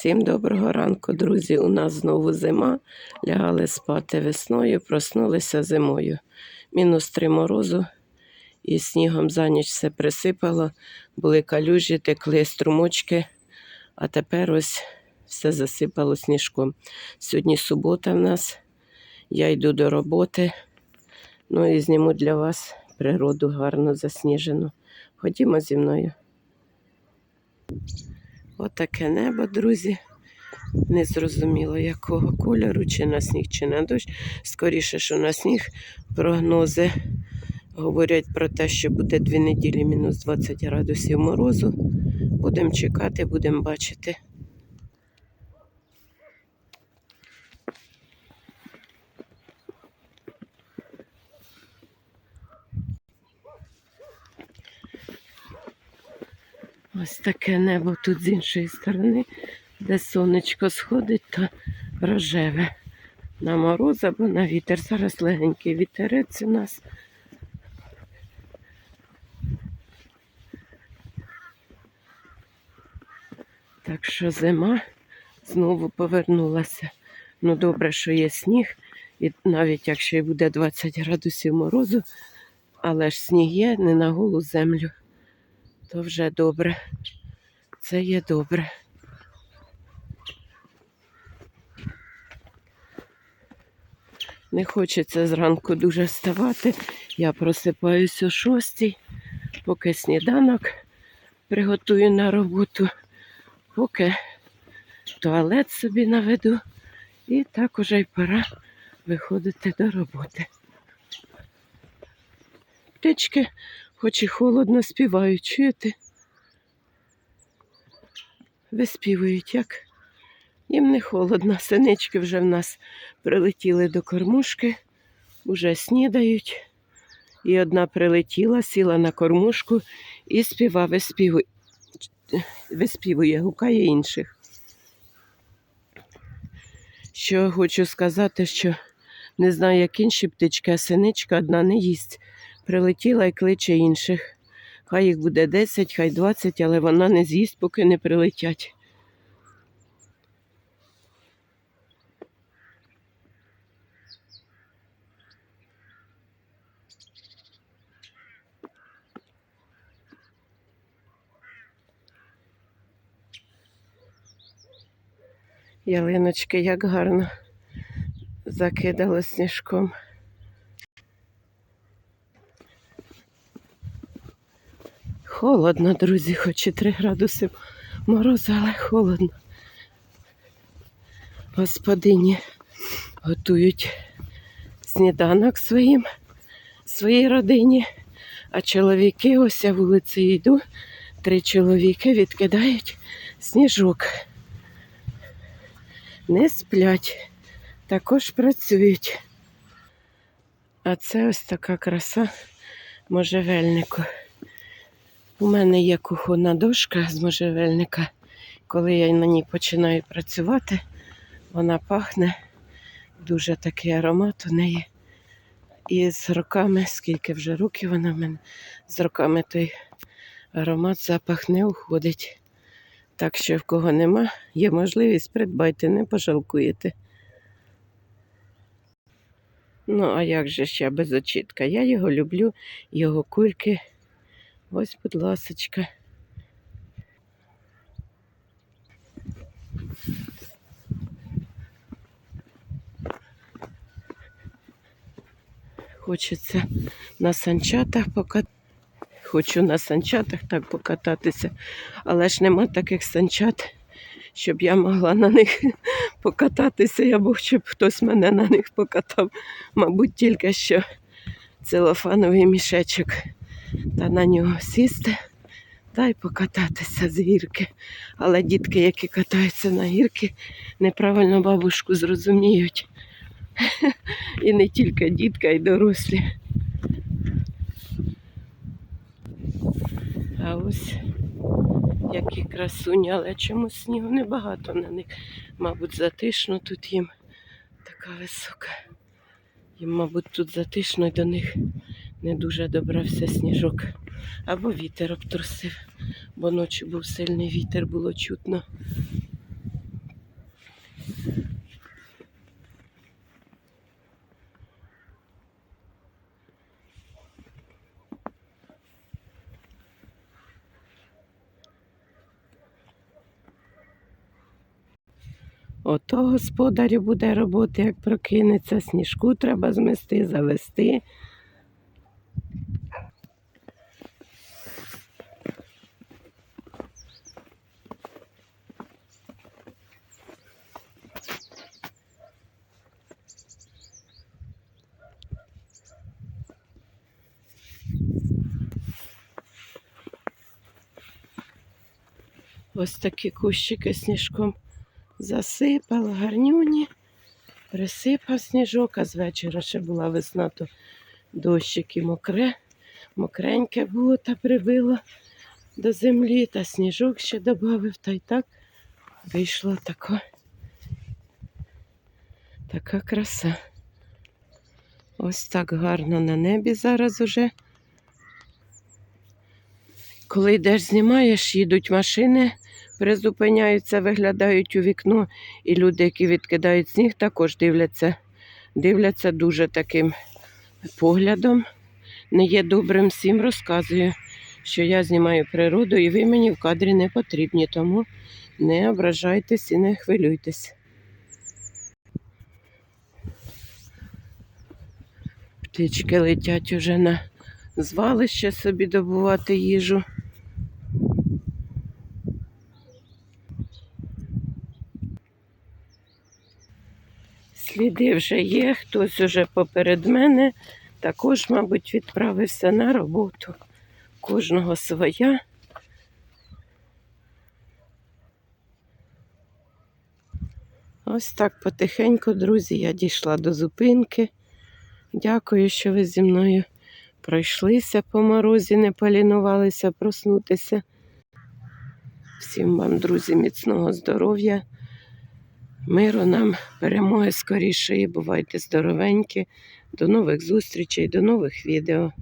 Всім доброго ранку, друзі. У нас знову зима. Лягали спати весною, проснулися зимою. Мінус три морозу, і снігом за ніч все присипало, були калюжі, текли струмочки, а тепер ось все засипало сніжком. Сьогодні субота в нас. Я йду до роботи. Ну і зніму для вас природу гарно засніжену. Ходімо зі мною. Отаке небо, друзі. Не зрозуміло, якого кольору, чи на сніг, чи на дощ. Скоріше, що на сніг прогнози говорять про те, що буде дві неділі мінус 20 градусів морозу. Будемо чекати, будемо бачити. Ось таке небо тут з іншої сторони, де сонечко сходить, то рожеве. На мороз або на вітер. Зараз легенький вітерець у нас. Так що зима знову повернулася. Ну, добре, що є сніг, і навіть якщо і буде 20 градусів морозу, але ж сніг є не на голу землю то вже добре. Це є добре. Не хочеться зранку дуже вставати. Я просипаюся о шостій, поки сніданок приготую на роботу, поки туалет собі наведу. І так уже й пора виходити до роботи. Птички Хоч і холодно співають, чуєте? Виспівують як. Їм не холодно. Синички вже в нас прилетіли до кормушки, уже снідають. І одна прилетіла, сіла на кормушку і співа, виспівує, виспівує, гукає інших. Що хочу сказати, що не знаю, як інші птички, а синичка одна не їсть прилетіла і кличе інших. Хай їх буде 10, хай 20, але вона не з'їсть, поки не прилетять. Ялиночки як гарно закидало сніжком. Холодно, друзі, хоч і 3 градуси морозу, але холодно. Господині готують сніданок своїм, своїй родині, а чоловіки ось я вулицею йду, три чоловіки відкидають сніжок. Не сплять, також працюють. А це ось така краса можжевельнику. У мене є кухонна дошка з можжевельника. Коли я на ній починаю працювати, вона пахне дуже такий аромат у неї. І з роками, скільки вже років вона в мене, з роками той аромат, запах не уходить. Так що, в кого нема, є можливість придбайте, не пожалкуєте. Ну, а як же ще без очітка? Я його люблю, його кульки. Ось, будь ласочка. Хочеться на санчатах покататися. Хочу на санчатах так покататися, але ж нема таких санчат, щоб я могла на них покататися, або щоб хтось мене на них покатав. Мабуть, тільки що целофановий мішечок та на нього сісти та й покататися з гірки. Але дітки, які катаються на гірки, неправильно бабушку зрозуміють. І не тільки дітка, й дорослі. А ось які красуні, але чомусь снігу небагато на них. Мабуть, затишно тут їм така висока. Їм, мабуть, тут затишно і до них не дуже добрався сніжок. Або вітер обтрусив, бо ночі був сильний вітер, було чутно. Ото господарю буде роботи, як прокинеться, сніжку треба змести, завести. Ось такі кущики сніжком засипало, гарнюні, присипав сніжок, а з вечора ще була весна, то дощик і мокре, мокреньке було та прибило до землі, та сніжок ще додав, та й так вийшло тако, така краса. Ось так гарно на небі зараз уже. Коли йдеш, знімаєш, їдуть машини, призупиняються, виглядають у вікно, і люди, які відкидають сніг, також дивляться, дивляться дуже таким поглядом. Не є добрим всім, розказую, що я знімаю природу, і ви мені в кадрі не потрібні, тому не ображайтесь і не хвилюйтесь. Птички летять уже на звалище собі добувати їжу. Сліди вже є, хтось уже поперед мене також, мабуть, відправився на роботу. Кожного своя. Ось так потихеньку, друзі, я дійшла до зупинки. Дякую, що ви зі мною пройшлися по морозі, не полінувалися проснутися. Всім вам, друзі, міцного здоров'я, миру нам, перемоги скорішої. Бувайте здоровенькі. До нових зустрічей, до нових відео.